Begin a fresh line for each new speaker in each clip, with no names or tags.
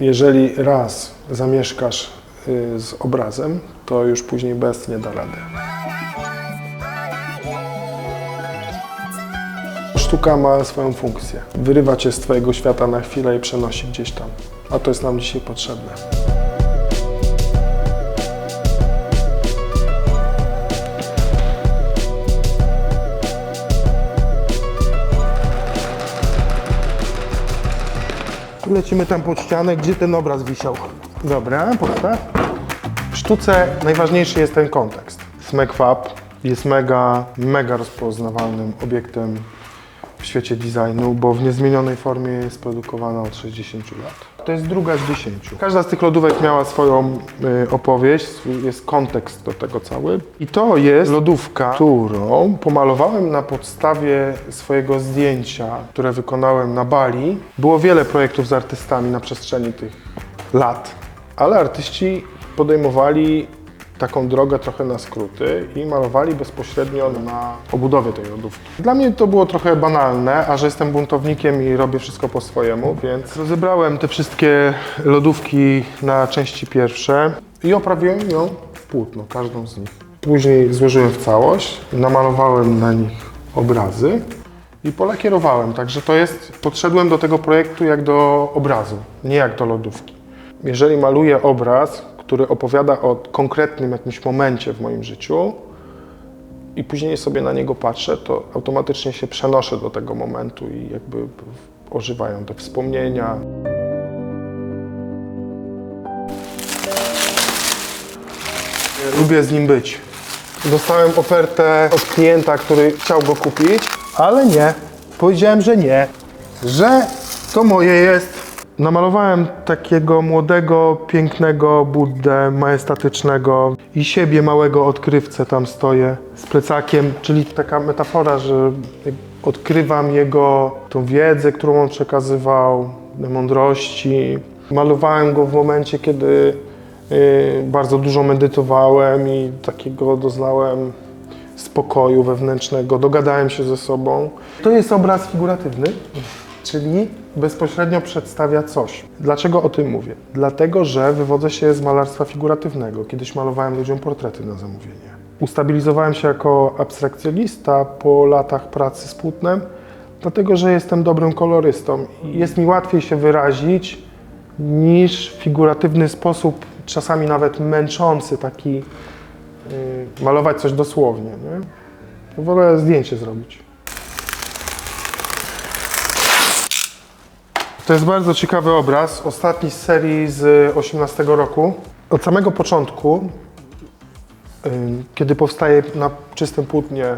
Jeżeli raz zamieszkasz y, z obrazem, to już później bez nie da rady. Sztuka ma swoją funkcję. Wyrywa cię z twojego świata na chwilę i przenosi gdzieś tam. A to jest nam dzisiaj potrzebne.
Lecimy tam pod ścianę, gdzie ten obraz wisiał.
Dobra, postaw. W sztuce najważniejszy jest ten kontekst. Smegfab jest mega, mega rozpoznawalnym obiektem w świecie designu, bo w niezmienionej formie jest produkowana od 60 lat. To jest druga z 10. Każda z tych lodówek miała swoją y, opowieść, jest kontekst do tego cały. I to jest lodówka, którą pomalowałem na podstawie swojego zdjęcia, które wykonałem na Bali. Było wiele projektów z artystami na przestrzeni tych lat, ale artyści podejmowali taką drogę trochę na skróty i malowali bezpośrednio na obudowie tej lodówki. Dla mnie to było trochę banalne, a że jestem buntownikiem i robię wszystko po swojemu, więc rozebrałem te wszystkie lodówki na części pierwsze i oprawiłem ją w płótno, każdą z nich. Później złożyłem w całość, namalowałem na nich obrazy i polakierowałem, także to jest, podszedłem do tego projektu jak do obrazu, nie jak do lodówki. Jeżeli maluję obraz, który opowiada o konkretnym jakimś momencie w moim życiu i później sobie na niego patrzę, to automatycznie się przenoszę do tego momentu i jakby ożywają te wspomnienia. Lubię z nim być. Dostałem ofertę od klienta, który chciał go kupić, ale nie. Powiedziałem, że nie. Że to moje jest. Namalowałem takiego młodego, pięknego Buddę, majestatycznego i siebie małego odkrywcę tam stoję z plecakiem, czyli taka metafora, że odkrywam jego tą wiedzę, którą on przekazywał, mądrości. Malowałem go w momencie, kiedy y, bardzo dużo medytowałem i takiego doznałem spokoju wewnętrznego, dogadałem się ze sobą. To jest obraz figuratywny, czyli bezpośrednio przedstawia coś. Dlaczego o tym mówię? Dlatego, że wywodzę się z malarstwa figuratywnego. Kiedyś malowałem ludziom portrety na zamówienie. Ustabilizowałem się jako abstrakcjonista po latach pracy z płótnem, dlatego, że jestem dobrym kolorystą jest mi łatwiej się wyrazić niż figuratywny sposób, czasami nawet męczący, taki y, malować coś dosłownie. Nie? Wolę zdjęcie zrobić. To jest bardzo ciekawy obraz, ostatni z serii z 18 roku. Od samego początku, y, kiedy powstaje na czystym płótnie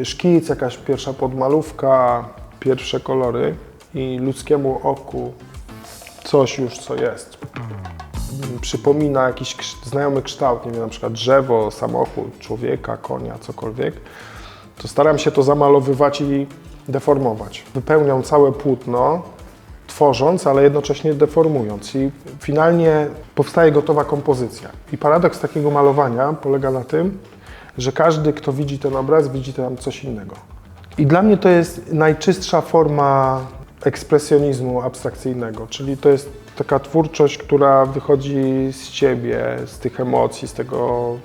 y, szkic, jakaś pierwsza podmalówka, pierwsze kolory i ludzkiemu oku coś już co jest. Y, Przypomina jakiś znajomy kształt, nie wiem, na przykład drzewo, samochód, człowieka, konia, cokolwiek, to staram się to zamalowywać i deformować. Wypełniam całe płótno, tworząc, ale jednocześnie deformując. I finalnie powstaje gotowa kompozycja. I paradoks takiego malowania polega na tym, że każdy, kto widzi ten obraz, widzi tam coś innego. I dla mnie to jest najczystsza forma ekspresjonizmu abstrakcyjnego, czyli to jest taka twórczość, która wychodzi z ciebie, z tych emocji, z tego,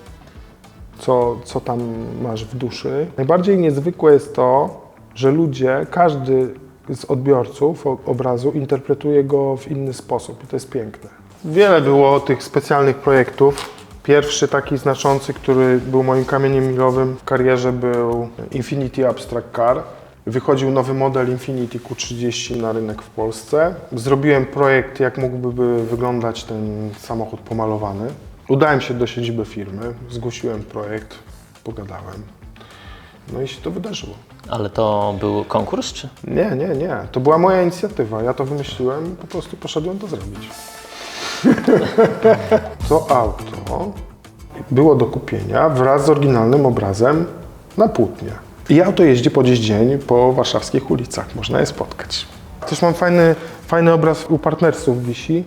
co, co tam masz w duszy. Najbardziej niezwykłe jest to, że ludzie, każdy z odbiorców obrazu interpretuje go w inny sposób i to jest piękne. Wiele było tych specjalnych projektów. Pierwszy taki znaczący, który był moim kamieniem milowym w karierze był Infinity Abstract Car. Wychodził nowy model Infinity Q30 na rynek w Polsce. Zrobiłem projekt, jak mógłby wyglądać ten samochód pomalowany. Udałem się do siedziby firmy, zgłosiłem projekt, pogadałem. No i się to wydarzyło.
Ale to był konkurs, czy?
Nie, nie, nie. To była moja inicjatywa. Ja to wymyśliłem i po prostu poszedłem to zrobić. to auto było do kupienia wraz z oryginalnym obrazem na płótnie. I auto jeździ po dziś dzień po warszawskich ulicach. Można je spotkać. Też mam fajny, fajny obraz u partnersów wisi.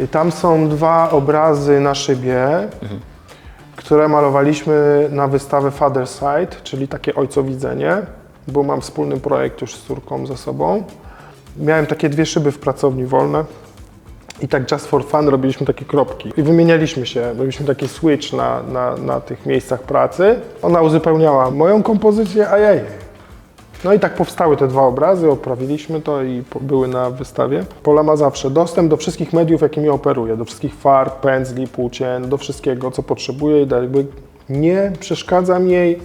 I tam są dwa obrazy na szybie, które malowaliśmy na wystawę Father Side, czyli takie ojcowidzenie, bo mam wspólny projekt już z córką ze sobą. Miałem takie dwie szyby w pracowni wolne I tak just for fun robiliśmy takie kropki. I wymienialiśmy się, robiliśmy taki switch na, na, na tych miejscach pracy. Ona uzupełniała moją kompozycję, a ja jej. No i tak powstały te dwa obrazy, oprawiliśmy to i były na wystawie. Pola ma zawsze dostęp do wszystkich mediów, jakimi operuje, do wszystkich farb, pędzli, płócien, do wszystkiego, co potrzebuje i jakby nie przeszkadzam jej,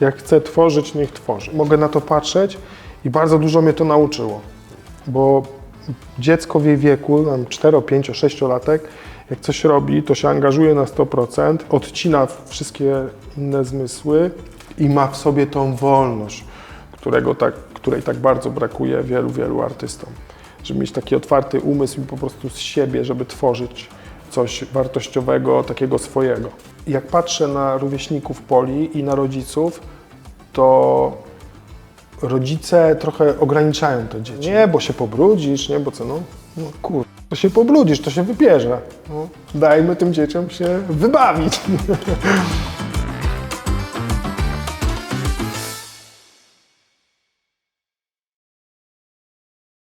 jak chce tworzyć, niech tworzy. Mogę na to patrzeć i bardzo dużo mnie to nauczyło, bo dziecko w jej wieku, tam 4, 5, 6 latek, jak coś robi, to się angażuje na 100%, odcina wszystkie inne zmysły i ma w sobie tą wolność, którego tak, której tak bardzo brakuje wielu, wielu artystom. Żeby mieć taki otwarty umysł i po prostu z siebie, żeby tworzyć coś wartościowego, takiego swojego. Jak patrzę na rówieśników Poli i na rodziców, to rodzice trochę ograniczają te dzieci. Nie, bo się pobrudzisz, nie, bo co, no, no kur... To się pobrudzisz, to się wypierze. No, dajmy tym dzieciom się wybawić.